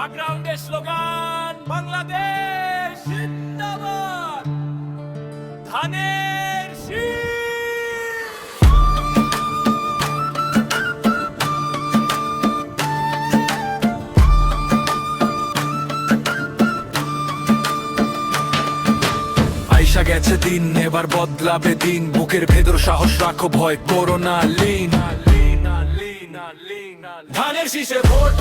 ব্যাকগ্রাউন্ডে স্লোগান, বাংলাদেশ জিন্দাবাদ, ধানের শীষ গেছে দিন, এবার বদলাবে দিন। বুকের ভেতর সাহস রাখো, ভয় করো না, লিন। ধানের শীষে ভোট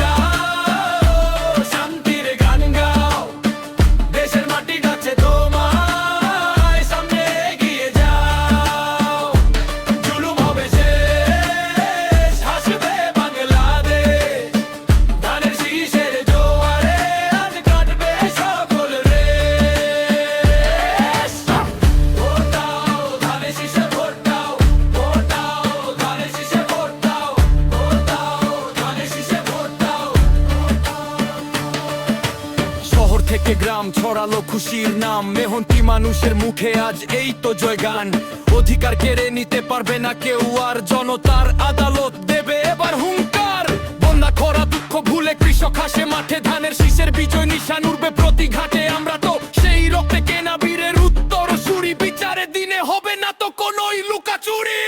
থেকে গ্রাম ছড়ালো খুশির নাম। মেহন্তি মানুষের মুখে আজ এই তো জয়গান। অধিকার কেড়ে নিতে পারবে না কেউ, আর জনতার আদালত দেবে এবার হুঙ্কার। বন্যা, খরা, দুঃখ ভুলে কৃষক হাসে মাঠে, ধানের শীষের বিজয় নিশান উঠবে প্রতি ঘাটে। আমরা তো সেই রক্তে কেনা বীরের উত্তর। সুরি বিচারে দিনে হবে না তো কোনোই লুকাচুরি।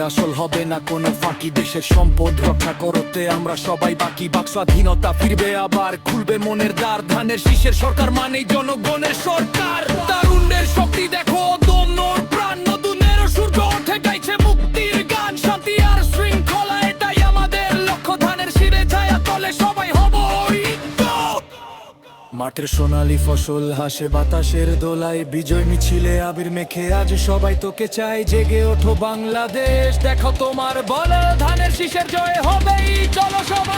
আসল হবে না কোনো ফাঁকি। দেশের সম্পদ রক্ষা করতে আমরা সবাই বাকি। বাক স্বাধীনতা ফিরবে আবার, খুলবে মনের দ্বার। ধানের শীষের সরকার মানেই জনগণের সরকার। মাঠের সোনালি ফসল, হাসে বাতাসের দোলায়, বিজয় মিছিলে আবির মেখে আজ সবাই তোকে চাই জেগে ওঠো বাংলাদেশ। দেখো তোমার বল, ধানের শীষের জয় হবেই, চলো সবাই।